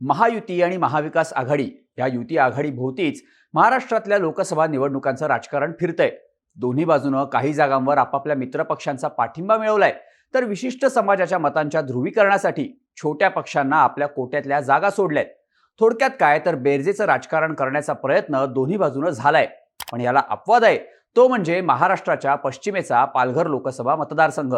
महायुती आणि महाविकास आघाडी या युती आघाडीभोवतीच महाराष्ट्रातल्या लोकसभा निवडणुकांचं राजकारण फिरतंय. दोन्ही बाजूनं काही जागांवर आपापल्या मित्रपक्षांचा पाठिंबा मिळवलाय. तर विशिष्ट समाजाच्या मतांच्या ध्रुवीकरणासाठी छोट्या पक्षांना आपल्या कोट्यातल्या जागा सोडल्यात. थोडक्यात काय तर बेरजेचं राजकारण करण्याचा प्रयत्न दोन्ही बाजूनं झालाय. पण याला अपवाद आहे. तो म्हणजे महाराष्ट्राच्या पश्चिमेचा पालघर लोकसभा मतदारसंघ.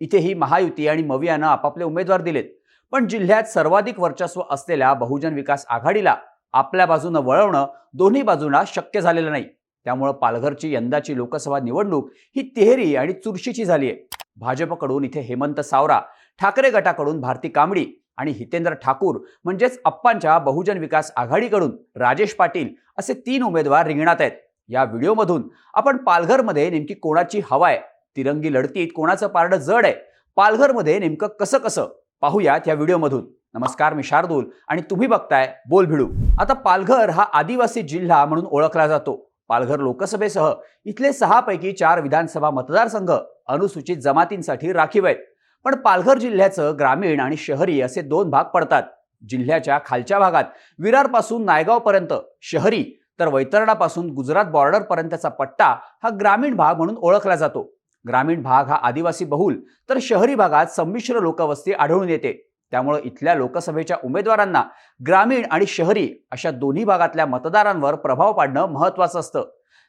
इथेही महायुती आणि मवियानं आपापले उमेदवार दिलेत. पण जिल्ह्यात सर्वाधिक वर्चस्व असलेल्या बहुजन विकास आघाडीला आपल्या बाजूनं वळवणं दोन्ही बाजूंना शक्य झालेलं नाही. त्यामुळं पालघरची यंदाची लोकसभा निवडणूक ही तिहेरी आणि चुरशीची झाली आहे भाजपकडून इथे हेमंत सावरा ठाकरे गटाकडून भारती कांबडी आणि हितेंद्र ठाकूर म्हणजेच अप्पांच्या बहुजन विकास आघाडीकडून राजेश पाटील असे तीन उमेदवार रिंगणात आहेत. या व्हिडिओमधून आपण पालघरमध्ये नेमकी कोणाची हवा आहे? तिरंगी लढतीत कोणाचं पारडं जड आहे? पालघरमध्ये नेमकं कसं कसं? पाहूयात या व्हिडिओमधून. नमस्कार मी शार्दूल आणि तुम्ही बघताय बोल भिडू. आता पालघर हा आदिवासी जिल्हा म्हणून ओळखला जातो. पालघर लोकसभेसह इथले सहापैकी चार विधानसभा मतदारसंघ अनुसूचित जमातींसाठी राखीव आहेत. पण पालघर जिल्ह्याचं ग्रामीण आणि शहरी असे दोन भाग पडतात. जिल्ह्याच्या खालच्या भागात विरारपासून नायगावपर्यंत शहरी तर वैतरणापासून गुजरात बॉर्डरपर्यंतचा पट्टा हा ग्रामीण भाग म्हणून ओळखला जातो. ग्रामीण भाग हा आदिवासी बहुल तर शहरी भागात संमिश्र लोकवस्ती आढळून येते. त्यामुळे इथल्या लोकसभेच्या उमेदवारांना ग्रामीण आणि शहरी अशा दोन्ही भागातल्या मतदारांवर प्रभाव पाडणं महत्वाचं असतं.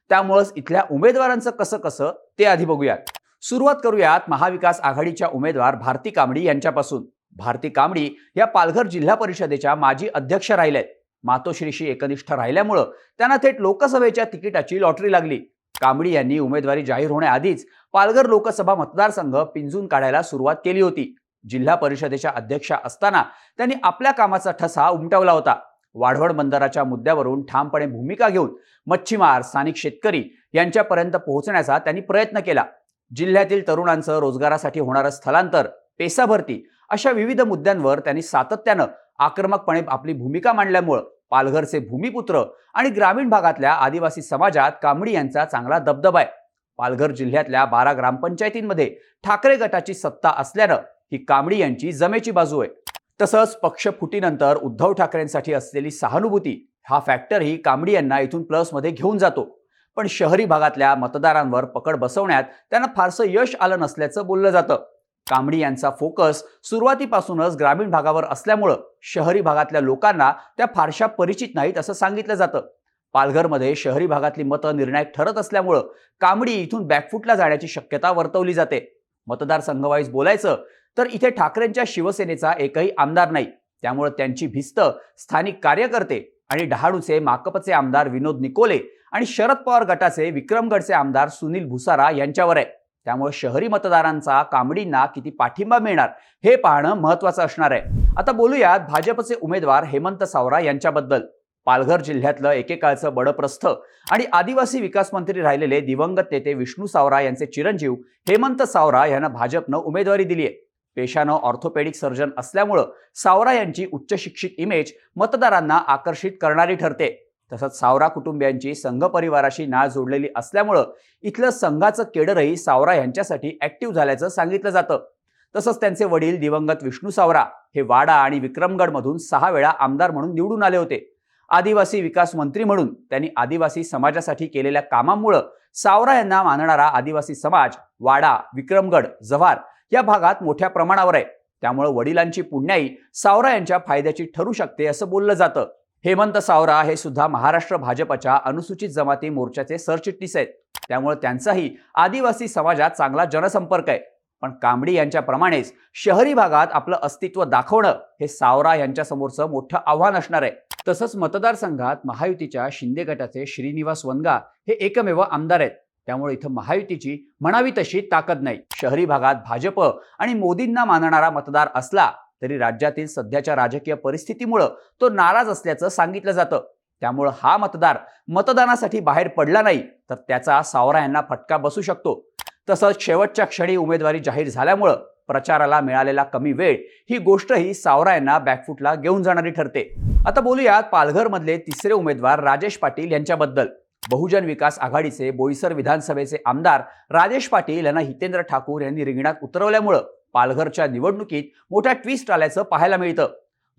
त्यामुळंच इथल्या उमेदवारांचं कसं कसं ते आधी बघूयात. सुरुवात करूयात महाविकास आघाडीच्या उमेदवार भारती कांबडी यांच्यापासून. भारती कांबडी या पालघर जिल्हा परिषदेच्या माजी अध्यक्ष राहिल्या आहेत मातोश्रीशी एकनिष्ठ राहिल्यामुळं त्यांना थेट लोकसभेच्या तिकिटाची लॉटरी लागली. कांबळी यांनी उमेदवारी जाहीर होण्याआधीच पालघर लोकसभा मतदारसंघ पिंजून काढायला सुरुवात केली होती. जिल्हा परिषदेच्या अध्यक्षा असताना त्यांनी आपल्या कामाचा ठसा उमटवला होता. वाढवण बंदराच्या मुद्द्यावरून ठामपणे भूमिका घेऊन मच्छीमार स्थानिक शेतकरी यांच्यापर्यंत पोहोचण्याचा त्यांनी प्रयत्न केला. जिल्ह्यातील तरुणांचं रोजगारासाठी होणारं स्थलांतर पेसा भरती अशा विविध मुद्द्यांवर त्यांनी सातत्यानं आक्रमकपणे आपली भूमिका मांडल्यामुळं पालघरचे भूमिपुत्र आणि ग्रामीण भागातल्या आदिवासी समाजात कांबडी यांचा चांगला दबदबा आहे. पालघर जिल्ह्यातल्या बारा ग्रामपंचायतींमध्ये ठाकरे गटाची सत्ता असल्यानं ही कांबडी यांची जमेची बाजू आहे. तसंच पक्ष फुटीनंतर उद्धव ठाकरेंसाठी असलेली सहानुभूती हा फॅक्टरही कांबडी यांना इथून प्लसमध्ये घेऊन जातो. पण शहरी भागातल्या मतदारांवर पकड बसवण्यात त्यांना फारसं यश आलं नसल्याचं बोललं जातं. कांबडी यांचा फोकस सुरुवातीपासूनच ग्रामीण भागावर असल्यामुळं शहरी भागातल्या लोकांना त्या फारशा परिचित नाहीत असं सांगितलं जातं. पालघरमध्ये शहरी भागातली मतं निर्णायक ठरत असल्यामुळं कांबडी इथून बॅकफुटला जाण्याची शक्यता वर्तवली जाते. मतदारसंघवाईज बोलायचं तर इथे ठाकरेंच्या शिवसेनेचा एकही आमदार नाही. त्यामुळे त्यांची भिस्त स्थानिक कार्यकर्ते आणि डहाणूचे माकपचे आमदार विनोद निकोले आणि शरद पवार गटाचे विक्रमगडचे आमदार सुनील भुसारा यांच्यावर आहे. त्यामुळे शहरी मतदारांचा कांबडींना किती पाठिंबा मिळणार हे पाहणं महत्वाचं असणार आहे. आता बोलूयात भाजपचे उमेदवार हेमंत सावरा यांच्याबद्दल. पालघर जिल्ह्यातलं एकेकाळचं बडप्रस्थ आणि आदिवासी विकास मंत्री राहिलेले दिवंगत नेते विष्णू सावरा यांचे चिरंजीव हेमंत सावरा यांना भाजपनं उमेदवारी दिली आहे. पेशानं ऑर्थोपेडिक सर्जन असल्यामुळं सावरा यांची उच्च शिक्षित इमेज मतदारांना आकर्षित करणारी ठरते. तसंच सावरा कुटुंबियांची संघ परिवाराशी नाळ जोडलेली असल्यामुळं इथलं संघाचं केडरही सावरा यांच्यासाठी ऍक्टिव्ह झाल्याचं सांगितलं जातं. तसंच त्यांचे वडील दिवंगत विष्णू सावरा हे वाडा आणि विक्रमगडमधून सहा वेळा आमदार म्हणून निवडून आले होते. आदिवासी विकास मंत्री म्हणून त्यांनी आदिवासी समाजासाठी केलेल्या कामामुळं सावरा यांना मानणारा आदिवासी समाज वाडा विक्रमगड जव्हार या भागात मोठ्या प्रमाणावर आहे. त्यामुळे वडिलांची पुण्याई सावरा यांच्या फायद्याची ठरू शकते असं बोललं जातं. हेमंत सावरा हे सुद्धा महाराष्ट्र भाजपच्या अनुसूचित जमाती मोर्चाचे सरचिटणीस आहेत. त्यामुळे त्यांचाही आदिवासी समाजात चांगला जनसंपर्क आहे. पण कांबडी यांच्याप्रमाणेच शहरी भागात आपलं अस्तित्व दाखवणं हे सावरा यांच्यासमोरचं मोठं आव्हान असणार आहे. तसंच मतदारसंघात महायुतीच्या शिंदे गटाचे श्रीनिवास वनगा हे एकमेव आमदार आहेत. त्यामुळे इथं महायुतीची म्हणावी तशी ताकद नाही. शहरी भागात भाजप आणि मोदींना मानणारा मतदार असला तरी राज्यातील सध्याच्या राजकीय परिस्थितीमुळं तो नाराज असल्याचं सांगितलं जातं. त्यामुळं हा मतदार मतदानासाठी बाहेर पडला नाही तर त्याचा सावरा यांना फटका बसू शकतो. तसंच शेवटच्या क्षणी उमेदवारी जाहीर झाल्यामुळं प्रचाराला मिळालेला कमी वेळ ही गोष्टही सावरा यांना बॅकफुटला घेऊन जाणारी ठरते. आता बोलूयात पालघरमधले तिसरे उमेदवार राजेश पाटील यांच्याबद्दल. बहुजन विकास आघाडीचे बोईसर विधानसभेचे आमदार राजेश पाटील यांना हितेंद्र ठाकूर यांनी रिंगणात उतरवल्यामुळं पालघरच्या निवडणुकीत मोठा ट्विस्ट आल्याचं पाहायला मिळतं.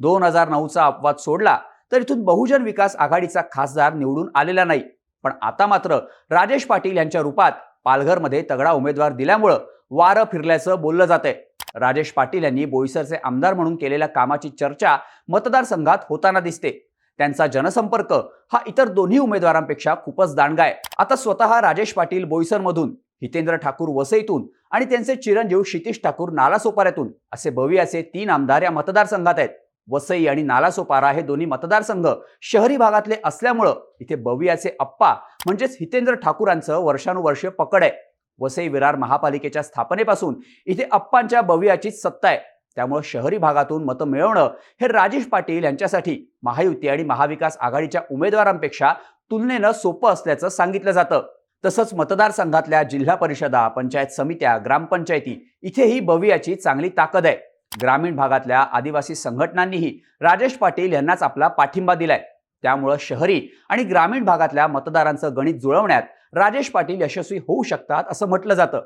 दोन हजार नऊचा अपवाद सोडला तर इथून बहुजन विकास आघाडीचा खासदार निवडून आलेला नाही. पण आता मात्र राजेश पाटील यांच्या रूपात पालघरमध्ये तगडा उमेदवार दिल्यामुळं वारं फिरल्याचं बोललं जातंय. राजेश पाटील यांनी बोईसरचे आमदार म्हणून केलेल्या कामाची चर्चा मतदारसंघात होताना दिसते. त्यांचा जनसंपर्क हा इतर दोन्ही उमेदवारांपेक्षा खूपच दांडगा आहे. आता स्वतः राजेश पाटील बोईसरमधून. हितेंद्र ठाकूर वसईतून आणि त्यांचे चिरंजीव क्षितिश ठाकूर नालासोपाऱ्यातून असे भवियाचे तीन आमदार या मतदारसंघात आहेत. वसई आणि नालासोपारा हे दोन्ही मतदारसंघ शहरी भागातले असल्यामुळं इथे बवियाचे अप्पा म्हणजेच हितेंद्र ठाकूरांचं वर्षानुवर्ष पकड आहे. वसई विरार महापालिकेच्या स्थापनेपासून इथे अप्पांच्या बवियाचीच सत्ता आहे. त्यामुळे शहरी भागातून मतं मिळवणं हे राजेश पाटील यांच्यासाठी महायुती आणि महाविकास आघाडीच्या उमेदवारांपेक्षा तुलनेनं सोपं असल्याचं सांगितलं जातं. तसंच मतदारसंघातल्या जिल्हा परिषदा पंचायत समित्या ग्रामपंचायती इथेही बवियाची चांगली ताकद आहे. ग्रामीण भागातल्या आदिवासी संघटनांनीही राजेश पाटील यांनाच आपला पाठिंबा दिलाय. त्यामुळं शहरी आणि ग्रामीण भागातल्या मतदारांचं गणित जुळवण्यात राजेश पाटील यशस्वी होऊ शकतात असं म्हटलं जातं.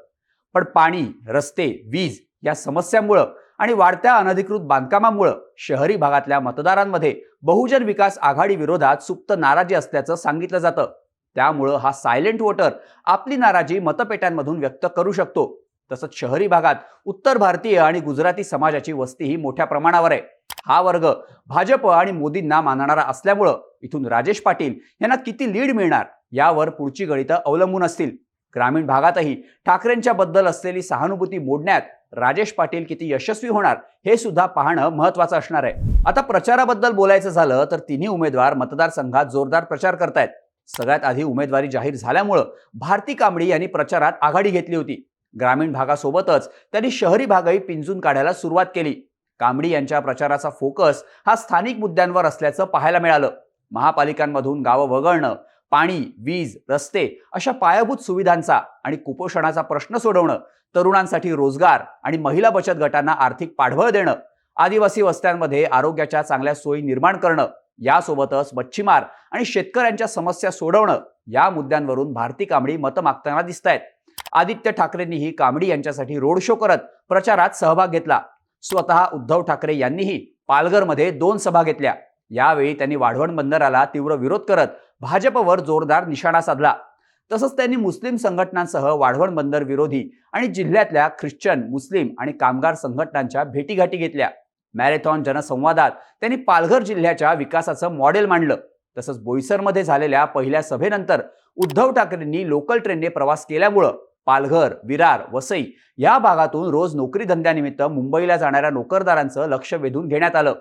पण पाणी रस्ते वीज या समस्यांमुळं आणि वाढत्या अनधिकृत बांधकामामुळं शहरी भागातल्या मतदारांमध्ये बहुजन विकास आघाडी विरोधात सुप्त नाराजी असल्याचं सांगितलं जातं. त्यामुळं हा सायलेंट वोटर आपली नाराजी मतपेट्यांमधून व्यक्त करू शकतो. तसंच शहरी भागात उत्तर भारतीय आणि गुजराती समाजाची वस्ती ही मोठ्या प्रमाणावर आहे. हा वर्ग भाजप आणि मोदींना मानणारा असल्यामुळं इथून राजेश पाटील यांना किती लीड मिळणार यावर पुढची गणितं अवलंबून असतील. ग्रामीण भागातही ठाकरेंच्या बद्दल असलेली सहानुभूती मोडण्यात राजेश पाटील किती यशस्वी होणार हे सुद्धा पाहणं महत्वाचं असणार आहे. आता प्रचाराबद्दल बोलायचं झालं तर तिन्ही उमेदवार मतदारसंघात जोरदार प्रचार करतायत. सगळ्यात आधी उमेदवारी जाहीर झाल्यामुळं भारती कांबडी यांनी प्रचारात आघाडी घेतली होती. ग्रामीण भागासोबतच त्यांनी शहरी भागही पिंजून काढायला सुरुवात केली. कांबडी यांच्या प्रचाराचा फोकस हा स्थानिक मुद्द्यांवर असल्याचं पाहायला मिळालं. महापालिकांमधून गावं वगळणं पाणी वीज रस्ते अशा पायाभूत सुविधांचा आणि कुपोषणाचा प्रश्न सोडवणं तरुणांसाठी रोजगार आणि महिला बचत गटांना आर्थिक पाठबळ देणं आदिवासी वस्त्यांमध्ये आरोग्याच्या चांगल्या सोयी निर्माण करणं यासोबतच मच्छीमार आणि शेतकऱ्यांच्या समस्या सोडवणं या मुद्द्यांवरून भारती कांबडी मतं मागताना दिसत आहेत आदित्य ठाकरेंनीही कांबडी यांच्यासाठी रोड शो करत प्रचारात सहभाग घेतला. स्वतः उद्धव ठाकरे यांनीही पालघरमध्ये दोन सभा घेतल्या. यावेळी त्यांनी वाढवण बंदराला तीव्र विरोध करत भाजपवर जोरदार निशाणा साधला. तसंच त्यांनी मुस्लिम संघटनांसह वाढवण बंदर विरोधी आणि जिल्ह्यातल्या ख्रिश्चन मुस्लिम आणि कामगार संघटनांच्या भेटीगाठी घेतल्या. मॅरेथॉन जनसंवादात त्यांनी पालघर जिल्ह्याच्या विकासाचं मॉडेल मांडलं. तसंच बोईसरमध्ये झालेल्या पहिल्या सभेनंतर उद्धव ठाकरेंनी लोकल ट्रेनने प्रवास केल्यामुळं पालघर विरार वसई या भागातून रोज नोकरी धंद्यानिमित्त मुंबईला जाणाऱ्या नोकरदारांचं लक्ष वेधून घेण्यात आलं.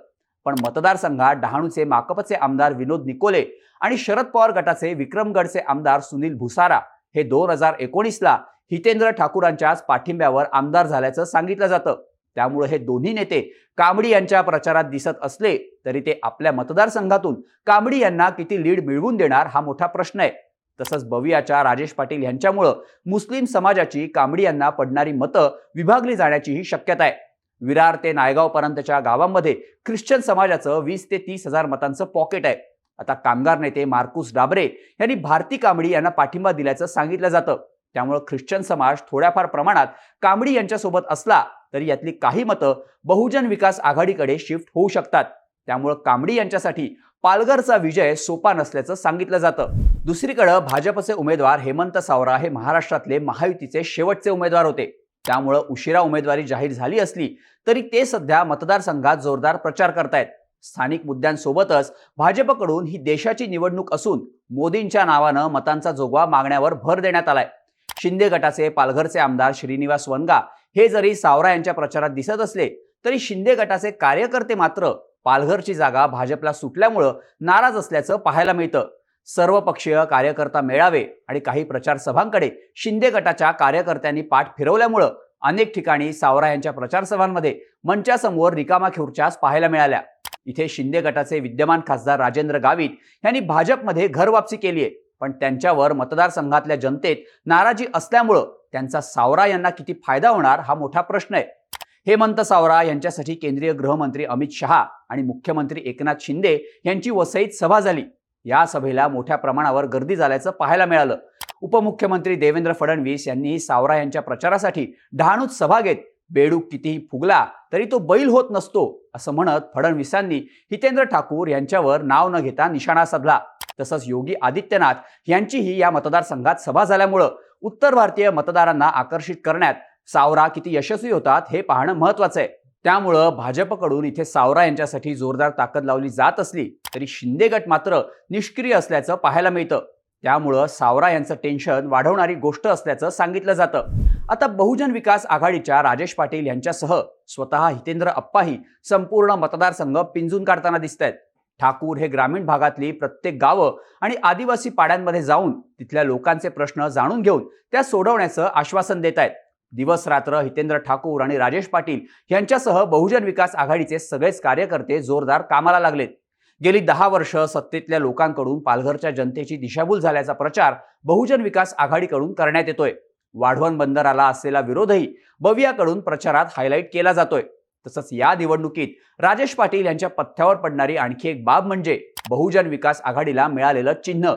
पण मतदारसंघात डहाणूचे माकपचे आमदार विनोद निकोले आणि शरद पवार गटाचे विक्रमगडचे आमदार सुनील भुसारा हे दोन हजार एकोणीसला हितेंद्र ठाकूरांच्याच पाठिंब्यावर आमदार झाल्याचं सांगितलं जातं. त्यामुळे हे दोन्ही नेते कांबडी यांच्या प्रचारात दिसत असले तरी ते आपल्या मतदारसंघातून कांबडी यांना किती लीड मिळवून देणार हा मोठा प्रश्न आहे. तसंच बवियाच्या राजेश पाटील यांच्यामुळं मुस्लिम समाजाची कांबडी यांना पडणारी मतं विभागली जाण्याचीही शक्यता आहे. विरार ते नायगाव पर्यंतच्या गावांमध्ये ख्रिश्चन समाजाचं वीस ते तीस हजार मतांचं पॉकेट आहे. आता कामगार नेते मार्कुस डाबरे यांनी भारती कांबडी यांना पाठिंबा दिल्याचं सांगितलं जातं. त्यामुळं ख्रिश्चन समाज थोड्याफार प्रमाणात कांबडी यांच्यासोबत असला तरी यातली काही मतं बहुजन विकास आघाडीकडे शिफ्ट होऊ शकतात. त्यामुळं कांबडी यांच्यासाठी पालघरचा विजय सोपा नसल्याचं सांगितलं जातं. दुसरीकडं भाजपचे उमेदवार हेमंत सावरा हे महाराष्ट्रातले महायुतीचे शेवटचे उमेदवार होते. त्यामुळं उशिरा उमेदवारी जाहीर झाली असली तरी ते सध्या मतदारसंघात जोरदार प्रचार करतायत. स्थानिक मुद्द्यांसोबतच भाजपकडून ही देशाची निवडणूक असून मोदींच्या नावानं मतांचा जोगवा मागण्यावर भर देण्यात आलाय. शिंदे गटाचे पालघरचे आमदार श्रीनिवास वनगा हे जरी सावरा यांच्या प्रचारात दिसत असले तरी शिंदे गटाचे कार्यकर्ते मात्र पालघरची जागा भाजपला सुटल्यामुळं नाराज असल्याचं पाहायला मिळतं. सर्वपक्षीय कार्यकर्ता मेळावे आणि काही प्रचार सभांकडे शिंदे गटाच्या कार्यकर्त्यांनी पाठ फिरवल्यामुळं अनेक ठिकाणी सावरा यांच्या प्रचारसभांमध्ये मंचासमोर रिकामा खुर्च्याच पाहायला मिळाल्या. इथे शिंदे गटाचे विद्यमान खासदार राजेंद्र गावित यांनी भाजपमध्ये घरवापसी केली आहे पण त्यांच्यावर मतदारसंघातल्या जनतेत नाराजी असल्यामुळं त्यांचा सावरा यांना किती फायदा होणार हा मोठा प्रश्न आहे. हेमंत सावरा यांच्यासाठी केंद्रीय गृहमंत्री अमित शहा आणि मुख्यमंत्री एकनाथ शिंदे यांची वसईत सभा झाली. या सभेला मोठ्या प्रमाणावर गर्दी झाल्याचं पाहायला मिळालं. उपमुख्यमंत्री देवेंद्र फडणवीस यांनी सावरा यांच्या प्रचारासाठी डहाणूत सभा घेत बेडूक कितीही फुगला तरी तो बैल होत नसतो असं म्हणत फडणवीसांनी हितेंद्र ठाकूर यांच्यावर नाव न घेता निशाणा साधला. तसंच योगी आदित्यनाथ यांचीही या मतदारसंघात सभा झाल्यामुळं उत्तर भारतीय मतदारांना आकर्षित करण्यात सावरा किती यशस्वी होतात हे पाहणं महत्वाचं आहे. त्यामुळं भाजपकडून इथे सावरा यांच्यासाठी जोरदार ताकद लावली जात असली तरी शिंदे गट मात्र निष्क्रिय असल्याचं पाहायला मिळतं. त्यामुळं सावरा यांचं टेन्शन वाढवणारी गोष्ट असल्याचं सांगितलं जातं. आता बहुजन विकास आघाडीच्या राजेश पाटील यांच्यासह स्वतः हितेंद्र अप्पाही संपूर्ण मतदारसंघ पिंजून काढताना दिसत आहेत ठाकूर हे ग्रामीण भागातली प्रत्येक गावं आणि आदिवासी पाड्यांमध्ये जाऊन तिथल्या लोकांचे प्रश्न जाणून घेऊन त्या सोडवण्याचं आश्वासन देत आहेत. दिवस रात्र हितेंद्र ठाकूर आणि राजेश पाटील यांच्यासह बहुजन विकास आघाडीचे सगळेच कार्यकर्ते जोरदार कामाला लागलेत. गेली दहा वर्ष सत्तेतल्या लोकांकडून पालघरच्या जनतेची दिशाभूल झाल्याचा प्रचार बहुजन विकास आघाडीकडून करण्यात येतोय. वाढवण बंदराला असलेला विरोधही बवियाकडून प्रचारात हायलाईट केला जातोय. तसंच या निवडणुकीत राजेश पाटील यांच्या पथ्यावर पडणारी आणखी एक बाब म्हणजे बहुजन विकास आघाडीला मिळालेलं चिन्ह.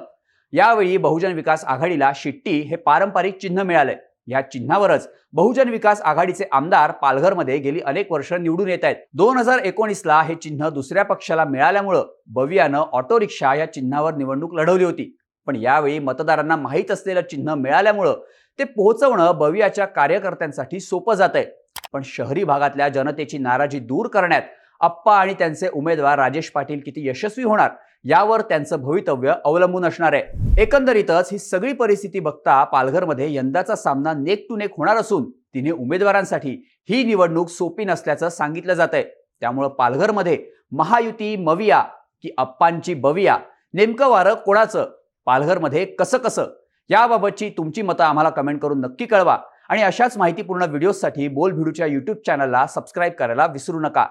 यावेळी बहुजन विकास आघाडीला शिट्टी हे पारंपरिक चिन्ह मिळालंय. या चिन्हावरच बहुजन विकास आघाडीचे आमदार पालघरमध्ये गेली अनेक वर्ष निवडून येत आहेत. दोन हजार एकोणीसला हे चिन्ह दुसऱ्या पक्षाला मिळाल्यामुळं बवियानं ऑटो रिक्षा या चिन्हावर निवडणूक लढवली होती. पण यावेळी मतदारांना माहीत असलेलं चिन्ह मिळाल्यामुळं ते पोहोचवणं बवियाच्या कार्यकर्त्यांसाठी सोपं जात आहे पण शहरी भागातल्या जनतेची नाराजी दूर करण्यात अप्पा आणि त्यांचे उमेदवार राजेश पाटील किती यशस्वी होणार यावर त्यांचं भवितव्य अवलंबून असणार आहे. एकंदरीतच ही सगळी परिस्थिती बघता पालघरमध्ये यंदाचा सामना नेक टू नेक होणार असून तिने उमेदवारांसाठी ही निवडणूक सोपी नसल्याचं सांगितलं जात आहे त्यामुळं पालघरमध्ये महायुती मविया की अप्पांची बविया नेमकं वारं कोणाचं? पालघरमध्ये कसं कसं? याबाबतची तुमची मतं आम्हाला कमेंट करून नक्की कळवा. आणि अशाच माहितीपूर्ण व्हिडिओजसाठी बोल भिडूच्या यूट्यूब चॅनलला सबस्क्राईब करायला विसरू नका.